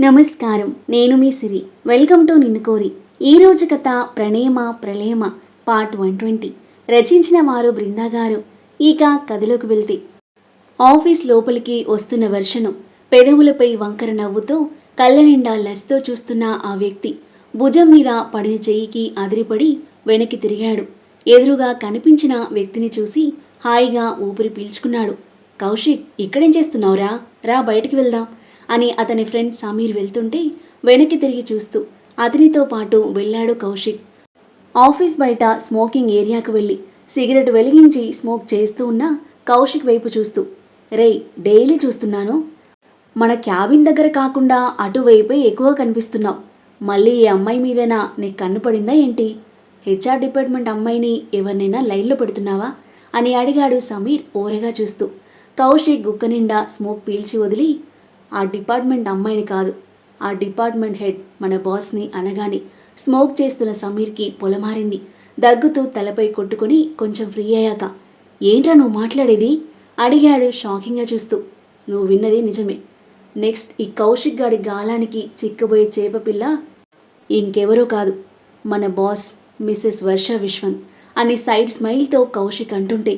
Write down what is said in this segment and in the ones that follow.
నమస్కారం. నేను మీ సిరి. Welcome to నిన్ను కోరి. ఈరోజు కథ ప్రణేమ ప్రళయమ? Part one twenty. రచించిన వారు బృందా గారు. ఇక కథలోకి వెళ్తే. ఆఫీస్ లోపలికి వస్తున్న వర్షను పెదవులపై వంకర నవ్వుతో కళ్ళ నిండా లస్తో చూస్తున్న ఆ వ్యక్తి భుజం మీద పడిన చెయ్యికి అదిరిపడి వెనక్కి తిరిగాడు. ఎదురుగా కనిపించిన వ్యక్తిని చూసి హాయిగా ఊపిరి పీల్చుకున్నాడు. కౌశిక్ ఇక్కడేం చేస్తున్నావురా? రా బయటికి వెళ్దాం. అని అతని ఫ్రెండ్ సమీర్ వెళ్తుంటే వెనక్కి తిరిగి చూస్తూ అతనితో పాటు వెళ్ళాడు కౌశిక్. ఆఫీస్ బయట స్మోకింగ్ ఏరియాకు వెళ్ళి సిగరెట్ వెలిగించి స్మోక్ చేస్తూ ఉన్న కౌశిక్ వైపు చూస్తూ రేయ్ డైలీ చూస్తున్నాను. మన క్యాబిన్ దగ్గర కాకుండా అటువైపే ఎక్కువ కనిపిస్తున్నావు. మళ్ళీ ఈ అమ్మాయి మీదేనా? నీకు కన్ను పడిందా ఏంటి? హెచ్ఆర్ డిపార్ట్మెంట్ అమ్మాయిని ఎవరినైనా లైన్లో పెడుతున్నావా? అని అడిగాడు సమీర్ ఓరగా చూస్తూ. కౌశిక్ గుక్క నిండా స్మోక్ పీల్చి వదిలి ఆ డిపార్ట్మెంట్ అమ్మాయిని కాదు ఆ డిపార్ట్మెంట్ హెడ్ మన బాస్ని అనగానే స్మోక్ చేస్తున్న సమీర్కి పొలమారింది. దగ్గుతూ తలపై కొట్టుకుని కొంచెం ఫ్రీ అయ్యాక ఏంట్రా నువ్వు మాట్లాడేది? అడిగాడు షాకింగ్గా చూస్తూ. నువ్వు విన్నది నిజమే. నెక్స్ట్ ఈ కౌశిక్ గాడి గాలానికి చిక్కబోయే చేపపిల్ల ఇంకెవరో కాదు మన బాస్ మిస్సెస్ వర్ష విశ్వంత్ అని సైడ్ స్మైల్తో కౌశిక్ అంటుంటే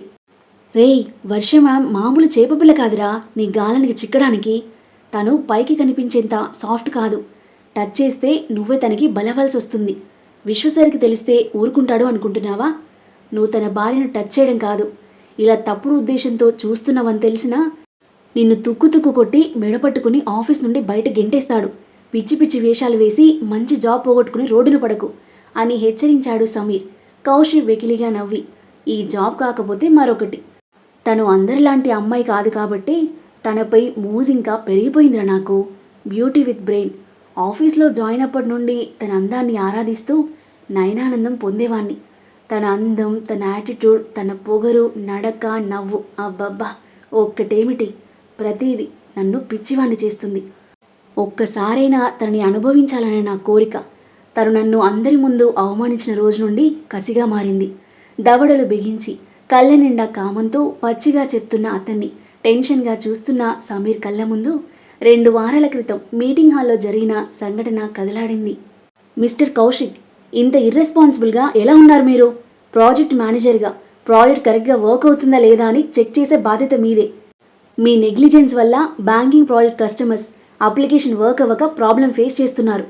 రేయ్ వర్ష మ్యామ్ మామూలు చేపపిల్ల కాదురా నీ గాలానికి చిక్కడానికి. తను పైకి కనిపించేంత సాఫ్ట్ కాదు. టచ్ చేస్తే నువ్వే తనకి బలవాల్సి వస్తుంది విశ్వసరికి తెలిస్తే ఊరుకుంటాడు అనుకుంటున్నావా? నువ్వు తన భార్యను టచ్ చేయడం కాదు. ఇలా తప్పుడు ఉద్దేశంతో చూస్తున్నావని తెలిసినా నిన్ను తుక్కు తుక్కు కొట్టి మెడపట్టుకుని ఆఫీస్ నుండి బయట గెంటేస్తాడు. పిచ్చి పిచ్చి వేషాలు వేసి మంచి జాబ్ పోగొట్టుకుని రోడ్డున పడకు అని హెచ్చరించాడు సమీర్. కౌశిక్ వెకిలిగా నవ్వి ఈ జాబ్ కాకపోతే మరొకటి. తను అందరిలాంటి అమ్మాయి కాదు కాబట్టి తనపై మూజ్ ఇంకా పెరిగిపోయిందిరా నాకు. Beauty with brain. ఆఫీస్లో జాయిన్ అప్పటి నుండి తన అందాన్ని ఆరాధిస్తూ నయనానందం పొందేవాణ్ణి. తన అందం తన యాటిట్యూడ్ తన పొగరు నడక నవ్వు అబ్బబ్బా ఒక్కటేమిటి? ప్రతిదీ నన్ను పిచ్చివాణ్ణి చేస్తుంది. ఒక్కసారైనా తనని అనుభవించాలనే నా కోరిక. తను నన్ను అందరి ముందు అవమానించిన రోజు నుండి కసిగా మారింది. దవడలు బిగించి కళ్ళ నిండా కామంతో పచ్చిగా చెప్తున్న అతన్ని టెన్షన్గా చూస్తున్న సమీర్ కళ్ళ ముందు రెండు వారాల క్రితం మీటింగ్ హాల్లో జరిగిన సంఘటన కదలాడింది. మిస్టర్ కౌశిక్ ఇంత ఇర్రెస్పాన్సిబుల్గా ఎలా ఉన్నారు మీరు? ప్రాజెక్ట్ మేనేజర్గా ప్రాజెక్ట్ కరెక్ట్గా వర్క్ అవుతుందా లేదా అని చెక్ చేసే బాధ్యత మీదే. మీ నెగ్లిజెన్స్ వల్ల banking project customers application work అవ్వక ప్రాబ్లం ఫేస్ చేస్తున్నారు.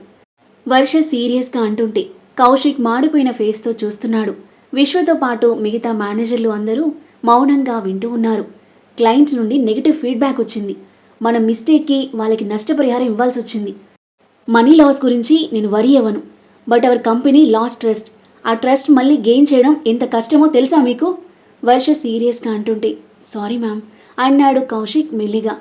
వర్ష సీరియస్గా అంటుంటే కౌశిక్ మాడిపోయిన ఫేస్తో చూస్తున్నాడు. విశ్వతో పాటు మిగతా మేనేజర్లు అందరూ మౌనంగా వింటూ ఉన్నారు. క్లయింట్స్ నుండి నెగిటివ్ ఫీడ్బ్యాక్ వచ్చింది. మన మిస్టేక్కి వాళ్ళకి నష్టపరిహారం ఇవ్వాల్సి వచ్చింది. మనీ లాస్ గురించి నేను వరి అవ్వను. But our company loss trust ఆ ట్రస్ట్ మళ్ళీ గెయిన్ చేయడం ఎంత కష్టమో తెలుసా మీకు? వర్ష సీరియస్గా అంటుంటే సారీ మ్యామ్ అన్నాడు కౌశిక్ మెల్లిగా.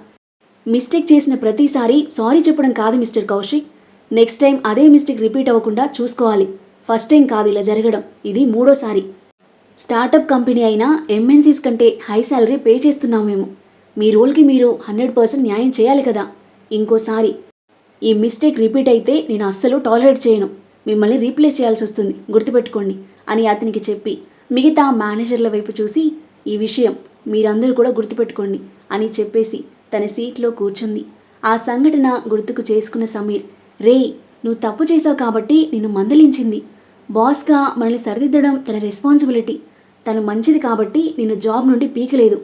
మిస్టేక్ చేసిన ప్రతిసారి సారీ చెప్పడం కాదు మిస్టర్ కౌశిక్. నెక్స్ట్ టైం అదే మిస్టేక్ రిపీట్ అవ్వకుండా చూసుకోవాలి. ఫస్ట్ టైం కాదు ఇలా జరగడం. ఇది మూడోసారి. స్టార్టప్ కంపెనీ అయినా ఎంఎన్సీస్ కంటే హై శాలరీ పే చేస్తున్నాం మేము. మీ రోల్కి మీరు హండ్రెడ్ పర్సెంట్ న్యాయం చేయాలి కదా. ఇంకోసారి ఈ మిస్టేక్ రిపీట్ అయితే నేను అస్సలు టాలరేట్ చేయను. మిమ్మల్ని రీప్లేస్ చేయాల్సి వస్తుంది. గుర్తుపెట్టుకోండి అని అతనికి చెప్పి మిగతా మేనేజర్ల వైపు చూసి ఈ విషయం మీరందరూ కూడా గుర్తుపెట్టుకోండి అని చెప్పేసి తన సీట్లో కూర్చుంది. ఆ సంఘటన గుర్తుకు చేసుకున్న సమీర్ రే నువ్వు తప్పు చేశావు కాబట్టి నిన్ను మందలించింది. బాస్గా మనల్ని సరిదిద్దడం తన రెస్పాన్సిబిలిటీ. తను మంచిది కాబట్టి నిన్ను జాబ్ నుండి పీకలేదు.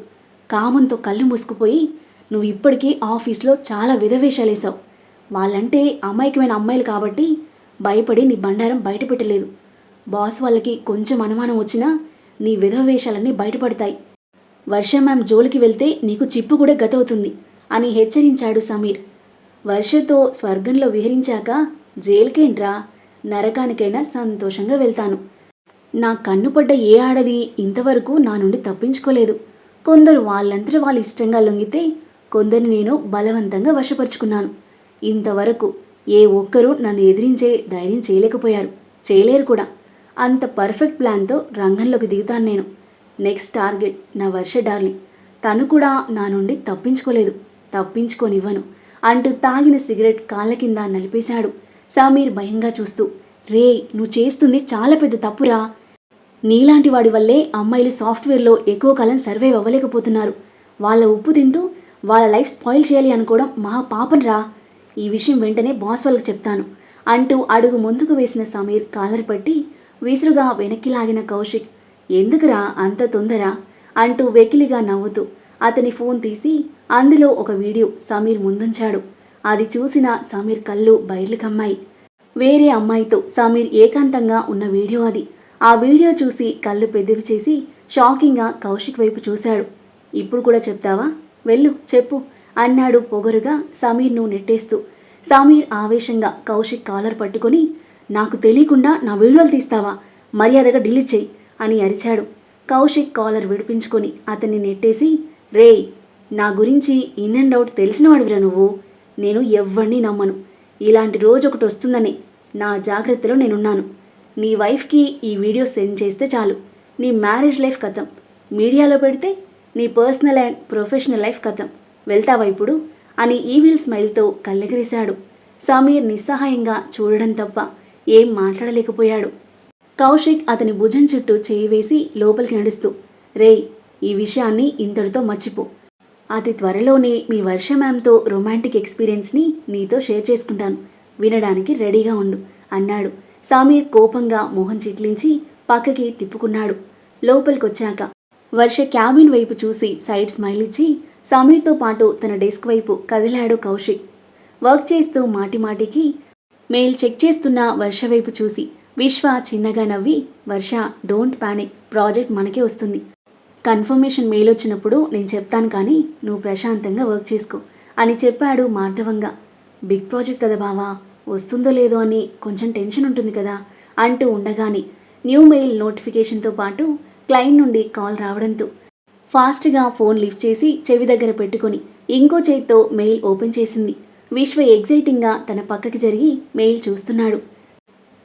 కామంతో కళ్ళు మూసుకుపోయి నువ్వు ఇప్పటికీ ఆఫీస్లో చాలా విధవేషాలేసావు వాళ్ళంటే అమాయకమైన అమ్మాయిలు కాబట్టి భయపడి నీ బండారం బయటపెట్టలేదు. బాస్ వాళ్ళకి కొంచెం అనుమానం వచ్చినా నీ విధవేషాలన్నీ బయటపడతాయి. వర్ష మ్యామ్ జోలికి వెళ్తే నీకు చిప్పు కూడా గతవుతుంది అని హెచ్చరించాడు సమీర్. వర్షతో స్వర్గంలో విహరించాక జైలుకేంట్రా? నరకానికైనా సంతోషంగా వెళ్తాను. నా కన్ను పడ్డ ఏ ఆడది ఇంతవరకు నా నుండి తప్పించుకోలేదు. కొందరు వాళ్ళంతట వాళ్ళు ఇష్టంగా లొంగితే కొందరు నేను బలవంతంగా వశపరుచుకున్నాను. ఇంతవరకు ఏ ఒక్కరూ నన్ను ఎదిరించే ధైర్యం చేయలేకపోయారు. చేయలేరు కూడా. అంత పర్ఫెక్ట్ ప్లాన్తో రంగంలోకి దిగుతాను నేను. నెక్స్ట్ టార్గెట్ నా వర్ష డార్లింగ్. తను కూడా నా నుండి తప్పించుకోలేదు. తప్పించుకోనివ్వను అంటూ తాగిన సిగరెట్ కాళ్ళ కింద నలిపేశాడు. సమీర్ భయంగా చూస్తూ రే నువ్వు చేస్తుంది చాలా పెద్ద తప్పురా. నీలాంటి వాడి వల్లే అమ్మాయిలు సాఫ్ట్వేర్లో ఎక్కువ కాలం సర్వైవ్ అవ్వలేకపోతున్నారు. వాళ్ళ ఉప్పు తింటూ వాళ్ళ లైఫ్ స్పాయిల్ చేయాలి అనుకోవడం మా పాపం రా ఈ విషయం వెంటనే బాస్ వాళ్ళకి చెప్తాను. అంటూ అడుగు ముందుకు వేసిన సమీర్ కాలర్ పట్టి విసురుగా వెనక్కి లాగిన కౌశిక్ ఎందుకురా అంత తొందర అంటూ వెకిలిగా నవ్వుతూ అతని ఫోన్ తీసి అందులో ఒక వీడియో సమీర్ ముందుంచాడు. అది చూసిన సమీర్ కళ్ళు బయర్లు కమ్మాయి వేరే అమ్మాయితో సమీర్ ఏకాంతంగా ఉన్న వీడియో అది. ఆ వీడియో చూసి కళ్ళు పెద్దవి చేసి షాకింగ్గా కౌశిక్ వైపు చూశాడు. ఇప్పుడు కూడా చెప్తావా? వెళ్ళు చెప్పు అన్నాడు పొగరుగా సమీర్ను నెట్టేస్తూ. సమీర్ ఆవేశంగా కౌశిక్ కాలర్ పట్టుకొని నాకు తెలియకుండా నా వీడియోలు తీస్తావా? మర్యాదగా డిలీట్ చేయి అని అరిచాడు. కౌశిక్ కాలర్ విడిపించుకొని అతన్ని నెట్టేసి రేయ్ నా గురించి ఇన్ అండ్ అవుట్ తెలిసినవాడివిరా నువ్వు? నేను ఎవ్వరిని నమ్మను. ఇలాంటి రోజు ఒకటి వస్తుందని నా జాగ్రత్తలో నేనున్నాను. నీ వైఫ్కి ఈ వీడియో సెండ్ చేస్తే చాలు. నీ మ్యారేజ్ లైఫ్ కథం. మీడియాలో పెడితే నీ పర్సనల్ అండ్ ప్రొఫెషనల్ లైఫ్ కథం. వెళ్తావా ఇప్పుడు? అని ఈవిల్ స్మైల్తో కళ్ళెగరేశాడు. సమీర్ నిస్సహాయంగా చూడడం తప్ప ఏం మాట్లాడలేకపోయాడు. కౌశిక్ అతని భుజం చుట్టూ చేయి వేసి లోపలికి నడుస్తూ రేయ్ ఈ విషయాన్ని ఇంతటితో మర్చిపో. అతి త్వరలోనే మీ వర్ష మ్యామ్తో రొమాంటిక్ ఎక్స్పీరియన్స్ని నీతో షేర్ చేసుకుంటాను. వినడానికి రెడీగా ఉండు అన్నాడు. సమీర్ కోపంగా మొహం చిట్లించి పక్కకి తిప్పుకున్నాడు. లోపలికొచ్చాక వర్ష క్యాబిన్ వైపు చూసి సైడ్ స్మైల్ ఇచ్చి సమీర్తో పాటు తన డెస్క్ వైపు కదిలాడు కౌశిక్. వర్క్ చేస్తూ మాటిమాటికి మెయిల్ చెక్ చేస్తున్న వర్ష వైపు చూసి విశ్వ చిన్నగా నవ్వి వర్ష డోంట్ పానిక్. ప్రాజెక్ట్ మనకే వస్తుంది. కన్ఫర్మేషన్ మెయిల్ వచ్చినప్పుడు నేను చెప్తాను కానీ నువ్వు ప్రశాంతంగా వర్క్ చేసుకో అని చెప్పాడు మార్ధవంగా బిగ్ ప్రాజెక్ట్ కదా బావా వస్తుందో లేదో అని కొంచెం టెన్షన్ ఉంటుంది కదా అంటూ ఉండగానే న్యూ మెయిల్ నోటిఫికేషన్తో పాటు క్లయింట్ నుండి కాల్ రావడంతో ఫాస్ట్గా ఫోన్ లిఫ్ట్ చేసి చెవి దగ్గర పెట్టుకొని ఇంకో చేత్తో మెయిల్ ఓపెన్ చేసింది. విశ్వ ఎగ్జైటింగ్గా తన పక్కకి జరిగి మెయిల్ చూస్తున్నాడు.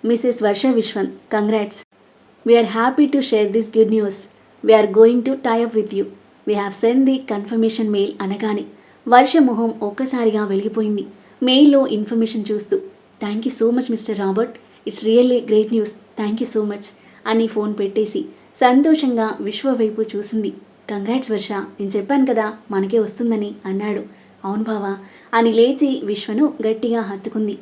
Mrs Varsha Vishwanth congrats. We're happy to share this good news we're going to tie up with you we have send the confirmation mail అనగానే వర్ష మొహం ఒక్కసారిగా వెలిగిపోయింది. మెయిల్లో ఇన్ఫర్మేషన్ చూస్తూ thank you so much Mr Robert it's really great news thank you so much అని phone పెట్టేసి సంతోషంగా విశ్వ వైపు చూసింది. కంగ్రాట్స్ వర్ష. నేను చెప్పాను కదా మనకే వస్తుందని అన్నాడు. అవును బావా అని లేచి విశ్వను గట్టిగా హత్తుకుంది.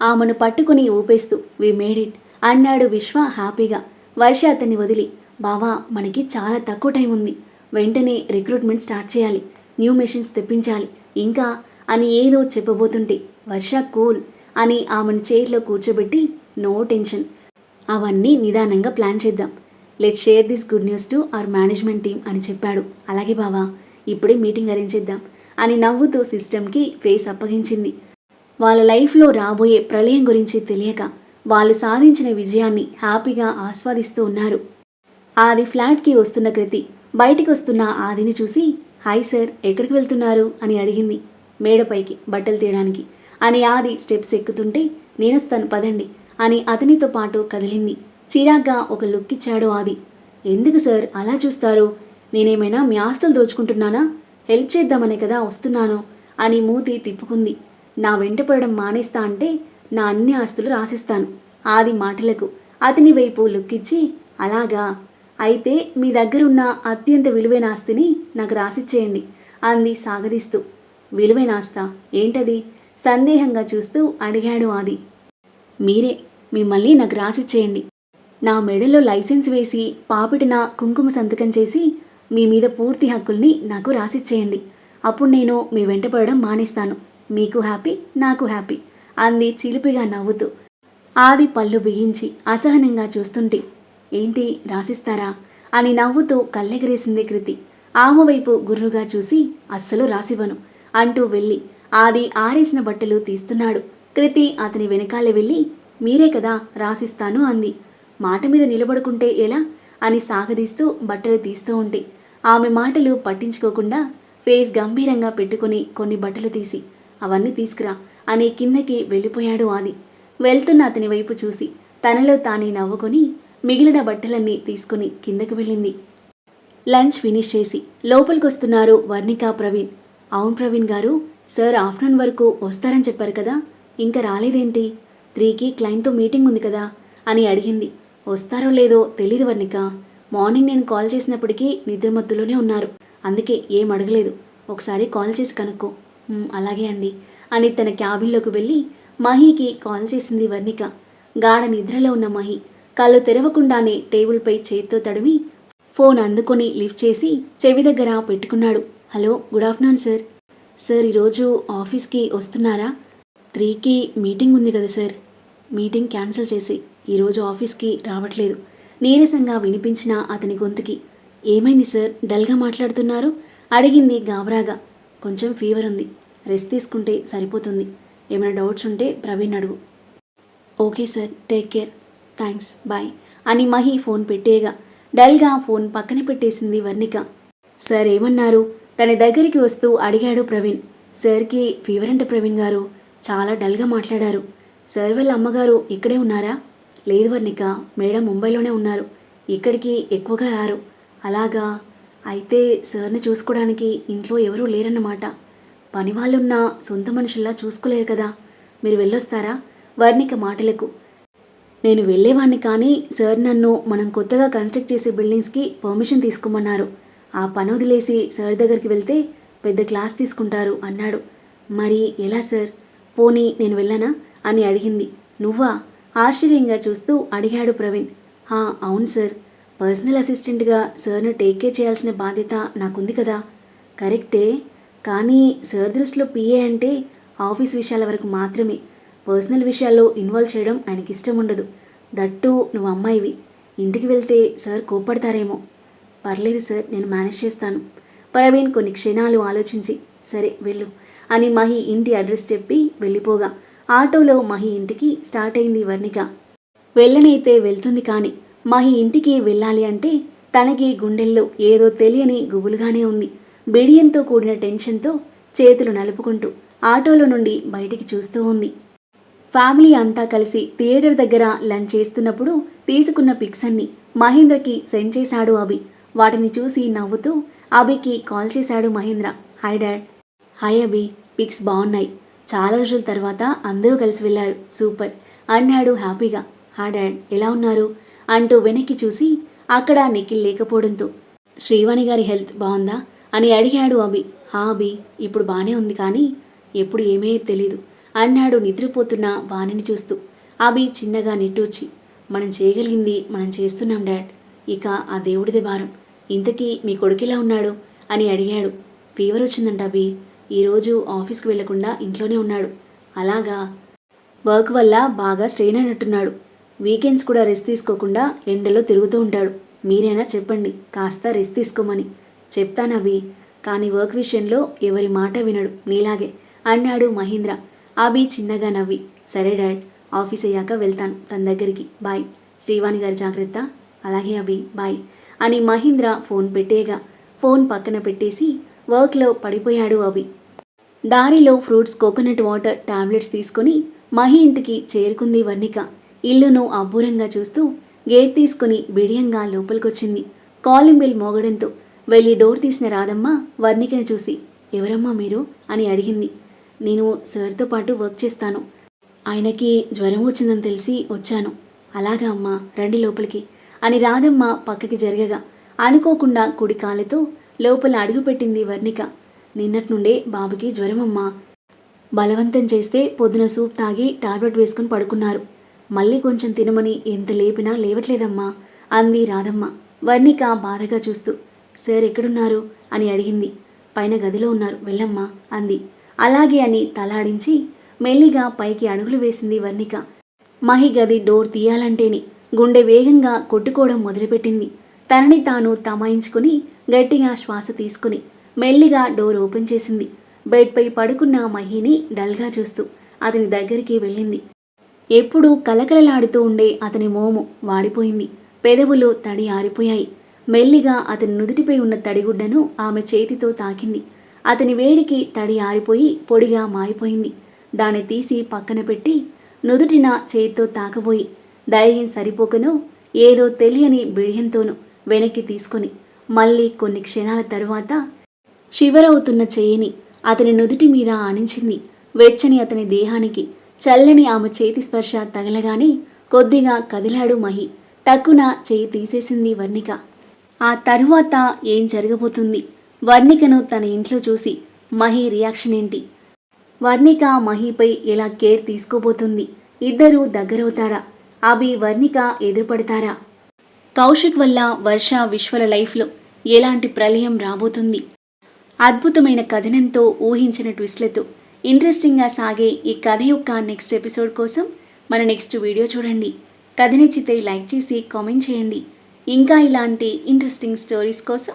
ఆమెను పట్టుకుని ఊపేస్తూ వి మేడ్ ఇట్ అన్నాడు విశ్వ హ్యాపీగా. వర్ష అతన్ని వదిలి బావా మనకి చాలా తక్కువ టైం ఉంది. వెంటనే రిక్రూట్మెంట్ స్టార్ట్ చేయాలి. న్యూ మెషిన్స్ తెప్పించాలి. ఇంకా అని ఏదో చెప్పబోతుంటే వర్ష కూల్ అని ఆమెను చైర్లో కూర్చోబెట్టి నో టెన్షన్. అవన్నీ నిదానంగా ప్లాన్ చేద్దాం. Let share this good news to our management team అని చెప్పాడు. అలాగే బావా ఇప్పుడే మీటింగ్ అరేంజ్ చేద్దాం అని నవ్వుతూ సిస్టమ్కి ఫేస్ అప్పగించింది. వాళ్ళ లైఫ్లో రాబోయే ప్రళయం గురించి తెలియక వాళ్ళు సాధించిన విజయాన్ని హ్యాపీగా ఆస్వాదిస్తూ ఉన్నారు. ఆది ఫ్లాట్కి వస్తున్న కృతి. బయటికి వస్తున్న ఆదిని చూసి హాయ్ సార్ ఎక్కడికి వెళ్తున్నారు? అని అడిగింది మేడపైకి బట్టలు తీయడానికి అని ఆది స్టెప్స్ ఎక్కుతుంటే నేనొస్తాను పదండి అని అతనితో పాటు కదిలింది. చిరాగ్గా ఒక లుక్ ఇచ్చాడు ఆది. ఎందుకు సార్ అలా చూస్తారు? నేనేమైనా మీ ఆస్తులు దోచుకుంటున్నానా? హెల్ప్ చేద్దామనే కదా వస్తున్నాను అని మూతి తిప్పుకుంది. నా వెంట పడడం మానేస్తా అంటే నా అన్ని ఆస్తులు రాసిస్తాను ఆది మాటలకు అతని వైపు లుక్కిచ్చి అలాగా? అయితే మీ దగ్గరున్న అత్యంత విలువైన ఆస్తిని నాకు రాసిచ్చేయండి అంది సాగదీస్తూ. విలువైన ఆస్త? ఏంటది? సందేహంగా చూస్తూ అడిగాడు ఆది. మీరే మిమ్మల్ని నాకు రాసిచ్చేయండి. నా మెడలో లైసెన్స్ వేసి పాపిటిన కుంకుమ సంతకం చేసి మీ మీద పూర్తి హక్కుల్ని నాకు రాసిచ్చేయండి. అప్పుడు నేను మీ వెంటపడడం మానేస్తాను. మీకు హ్యాపీ నాకు హ్యాపీ అంది చిలిపిగా నవ్వుతూ. ఆది పళ్ళు బిగించి అసహనంగా చూస్తుంటే ఏంటి రాసిస్తారా? అని నవ్వుతూ కళ్ళెగరేసింది కృతి. ఆమె వైపు గుర్రుగా చూసి అస్సలు రాసివ్వను అంటూ వెళ్ళి ఆది ఆరేసిన బట్టలు తీస్తున్నాడు. కృతి అతని వెనకాలే వెళ్ళి మీరే కదా రాసిస్తాను అంది. మాట మీద నిలబడుకుంటే ఎలా? అని సాగదీస్తూ బట్టలు తీస్తూ ఉంటే ఆమె మాటలు పట్టించుకోకుండా ఫేస్ గంభీరంగా పెట్టుకుని కొన్ని బట్టలు తీసి అవన్నీ తీసుకురా అని కిందకి వెళ్ళిపోయాడు ఆది. వెళ్తున్న అతని వైపు చూసి తనలో తానే నవ్వుకొని మిగిలిన బట్టలన్నీ తీసుకుని కిందకి వెళ్ళింది. లంచ్ ఫినిష్ చేసి లోపలికొస్తున్నారు వర్ణిక ప్రవీణ్. అవును ప్రవీణ్ గారు సార్ ఆఫ్టర్నూన్ వరకు వస్తారని చెప్పారు కదా ఇంకా రాలేదేంటి? త్రీకి క్లయింట్తో మీటింగ్ ఉంది కదా అని అడిగింది. వస్తారో లేదో తెలీదు వర్ణిక. మార్నింగ్ నేను కాల్ చేసినప్పటికీ నిద్రమత్తులోనే ఉన్నారు. అందుకే ఏం అడగలేదు. ఒకసారి కాల్ చేసి కనుక్కో. అలాగే అండి అని తన క్యాబిన్లోకి వెళ్ళి మహీకి కాల్ చేసింది వర్ణిక. గాఢ నిద్రలో ఉన్న మహి. కళ్ళు తెరవకుండానే టేబుల్పై చేతితో తడిమి ఫోన్ అందుకొని లిఫ్ట్ చేసి చెవి దగ్గర పెట్టుకున్నాడు. Hello good afternoon sir. Sir ఈరోజు ఆఫీస్కి వస్తున్నారా? త్రీకి మీటింగ్ ఉంది కదా సార్. మీటింగ్ క్యాన్సిల్ చేసి ఈరోజు ఆఫీస్కి రావట్లేదు. నీరసంగా వినిపించిన అతని గొంతుకి ఏమైంది సార్? డల్గా మాట్లాడుతున్నారు? అడిగింది గాబరాగా. కొంచెం ఫీవర్ ఉంది. రెస్ట్ తీసుకుంటే సరిపోతుంది. ఏమైనా డౌట్స్ ఉంటే ప్రవీణ్ అడుగు. Okay sir take care. Thanks bye అని మహి ఫోన్ పెట్టేయగా డల్గా ఫోన్ పక్కన పెట్టేసింది వర్ణిక. సార్ ఏమన్నారు? తన దగ్గరికి వస్తూ అడిగాడు ప్రవీణ్. సార్కి ఫీవర్ అంటే ప్రవీణ్ గారు. చాలా డల్గా మాట్లాడారు. సార్ వాళ్ళ అమ్మగారు ఇక్కడే ఉన్నారా? లేదు వర్ణిక. మేడం ముంబైలోనే ఉన్నారు. ఇక్కడికి ఎక్కువగా రారు. అలాగా. అయితే సార్ని చూసుకోవడానికి ఇంట్లో ఎవరూ లేరన్నమాట. పని వాళ్ళున్న సొంత మనుషుల్లా చూసుకోలేరు కదా. మీరు వెళ్ళొస్తారా? వర్ణిక మాటలకు. నేను వెళ్ళేవాడిని కానీ సార్ నన్ను మనం కొత్తగా కన్స్ట్రక్ట్ చేసే బిల్డింగ్స్కి పర్మిషన్ తీసుకోమన్నారు. ఆ పని వదిలేసి సార్ దగ్గరికి వెళ్తే పెద్ద క్లాస్ తీసుకుంటారు అన్నాడు. మరి ఎలా సార్? పోనీ నేను వెళ్ళనా? అని అడిగింది. నువ్వా? ఆశ్చర్యంగా చూస్తూ అడిగాడు ప్రవీణ్. హా అవును సార్. పర్సనల్ అసిస్టెంట్గా సార్ను టేక్ కేర్ చేయాల్సిన బాధ్యత నాకుంది కదా. కరెక్టే. కానీ సార్ దృష్టిలో పిఏ అంటే ఆఫీస్ విషయాల వరకు మాత్రమే. పర్సనల్ విషయాల్లో ఇన్వాల్వ్ చేయడం ఆయనకి ఇష్టం ఉండదు దట్టు నువ్వు అమ్మాయివి. ఇంటికి వెళ్తే సార్ కోప్పడతారేమో. పర్లేదు సార్ నేను మేనేజ్ చేస్తాను. ప్రవీణ్ కొన్ని క్షణాలు ఆలోచించి సరే వెళ్ళు అని మహి ఇంటి అడ్రస్ చెప్పి వెళ్ళిపోగా. ఆటోలో మహి ఇంటికి స్టార్ట్ అయింది వర్ణిక. వెళ్ళనైతే వెళ్తుంది కానీ మహి ఇంటికి వెళ్ళాలి అంటే తనకి గుండెల్లో ఏదో తెలియని గుబులుగానే ఉంది. బిడియంతో కూడిన టెన్షన్తో చేతులు నలుపుకుంటూ ఆటోలో నుండి బయటికి చూస్తూ ఉంది. ఫ్యామిలీ అంతా కలిసి థియేటర్ దగ్గర లంచ్ చేస్తున్నప్పుడు తీసుకున్న పిక్స్ అన్ని మహేంద్రకి సెండ్ చేశాడు అభి. వాటిని చూసి నవ్వుతూ అభికి కాల్ చేశాడు Mahendra. Hi dad. Hi Abhi pics బాగున్నాయి. చాలా రోజుల తర్వాత అందరూ కలిసి వెళ్ళారు. సూపర్. అన్నాడు హ్యాపీగా. హా డాడ్ ఎలా ఉన్నారు? అంటూ వెనక్కి చూసి అక్కడ నిఖిల్ లేకపోవడంతో శ్రీవాణి గారి హెల్త్ బాగుందా? అని అడిగాడు అభి. హా అభి ఇప్పుడు బాగానే ఉంది కానీ ఎప్పుడు ఏమే తెలీదు. అన్నాడు నిద్రపోతున్న వాణిని చూస్తూ. అభి చిన్నగా నిట్టూర్చి మనం చేయగలిగింది మనం చేస్తున్నాం డాడ్. ఇక ఆ దేవుడిదే భారం. ఇంతకీ మీ కొడుకిలా ఉన్నాడు? అని అడిగాడు. ఫీవర్ వచ్చిందంట అభి. ఈరోజు ఆఫీస్కి వెళ్ళకుండా ఇంట్లోనే ఉన్నాడు. అలాగా? వర్క్ వల్ల బాగా స్ట్రెయిన్ అయినట్టున్నాడు. వీకెండ్స్ కూడా రెస్ట్ తీసుకోకుండా ఎండలో తిరుగుతూ ఉంటాడు. మీరైనా చెప్పండి కాస్త రెస్ట్ తీసుకోమని. చెప్తానవి కానీ వర్క్ విషయంలో ఎవరి మాట వినడు. నీలాగే అన్నాడు మహేంద్ర. అభి చిన్నగా నవ్వి సరే డాడ్ ఆఫీస్ అయ్యాక వెళ్తాను తన దగ్గరికి బాయ్. శ్రీవాణి గారి జాగ్రత్త. అలాగే అభి బాయ్ అని మహీంద్ర ఫోన్ పెట్టేగా ఫోన్ పక్కన పెట్టేసి వర్క్లో పడిపోయాడు అభి. దారిలో ఫ్రూట్స్ కోకోనట్ వాటర్ టాబ్లెట్స్ తీసుకొని మహి ఇంటికి చేరుకుంది వర్ణిక. ఇల్లును అబ్బూరంగా చూస్తూ గేట్ తీసుకుని బిడియంగా లోపలికొచ్చింది. కాలింగ్ బిల్ మోగడంతో వెళ్ళి డోర్ తీసిన రాధమ్మ వర్ణికని చూసి ఎవరమ్మా మీరు? అని అడిగింది. నేను సార్తో పాటు వర్క్ చేస్తాను. ఆయనకి జ్వరం వచ్చిందని తెలిసి వచ్చాను. అలాగా అమ్మా రండి లోపలికి అని రాధమ్మ పక్కకి జరగగా. అనుకోకుండా కుడి కాలితో లోపల అడుగుపెట్టింది వర్ణిక. నిన్నటి నుండే బాబుకి జ్వరమమ్మా బలవంతం చేస్తే పొద్దున సూప్ తాగి టాబ్లెట్ వేసుకుని పడుకున్నారు. మళ్ళీ కొంచెం తినమని ఎంత లేపినా లేవట్లేదమ్మా అంది రాధమ్మ. వర్ణిక బాధగా చూస్తూ సార్ ఎక్కడున్నారు? అని అడిగింది. పైన గదిలో ఉన్నారు. వెళ్ళమ్మా అంది. అలాగే అని తలాడించి మెల్లిగా పైకి అడుగులు వేసింది వర్ణిక. మహి గది డోర్ తీయాలంటేనే గుండె వేగంగా కొట్టుకోవడం మొదలుపెట్టింది. తనని తాను తమాయించుకుని గట్టిగా శ్వాస తీసుకుని మెల్లిగా డోర్ ఓపెన్ చేసింది. బెడ్పై పడుకున్న మహిని డల్గా చూస్తూ అతని దగ్గరికి వెళ్ళింది. ఎప్పుడూ కలకలలాడుతూ ఉండే అతని మోము వాడిపోయింది. పెదవులు తడి ఆరిపోయాయి. మెల్లిగా అతని నుదుటిపై ఉన్న తడిగుడ్డను ఆమె చేతితో తాకింది. అతని వేడికి తడి ఆరిపోయి పొడిగా మారిపోయింది. దాన్ని తీసి పక్కన పెట్టి నుదుటిన చేతితో తాకబోయి ధైర్యం సరిపోకనో ఏదో తెలియని బిడియంతోనూ వెనక్కి తీసుకొని మళ్ళీ కొన్ని క్షణాల తరువాత శివరవుతున్న చేయిని అతని నుదుటి మీద ఆనించింది. వెచ్చని అతని దేహానికి చల్లని ఆమె చేతి స్పర్శ తగలగానే కొద్దిగా కదిలాడు మహి. టక్కున చేయి తీసేసింది వర్ణిక. ఆ తరువాత ఏం జరగబోతుంది? వర్ణికను తన ఇంట్లో చూసి మహి రియాక్షన్ ఏంటి? వర్ణిక మహిపై ఎలా కేర్ తీసుకోబోతుంది. ఇద్దరు దగ్గరవుతారా? అభి వర్ణిక ఎదురుపడతారా? కౌశిక్ వల్ల వర్ష విశ్వల లైఫ్లో ఎలాంటి ప్రళయం రాబోతుంది? అద్భుతమైన కథనంతో ఊహించిన ట్విస్ట్లతో ఇంట్రెస్టింగ్గా సాగే ఈ కథ యొక్క నెక్స్ట్ ఎపిసోడ్ కోసం మన నెక్స్ట్ వీడియో చూడండి. కథ నచ్చితే లైక్ చేసి కామెంట్ చేయండి. ఇంకా ఇలాంటి ఇంట్రెస్టింగ్ స్టోరీస్ కోసం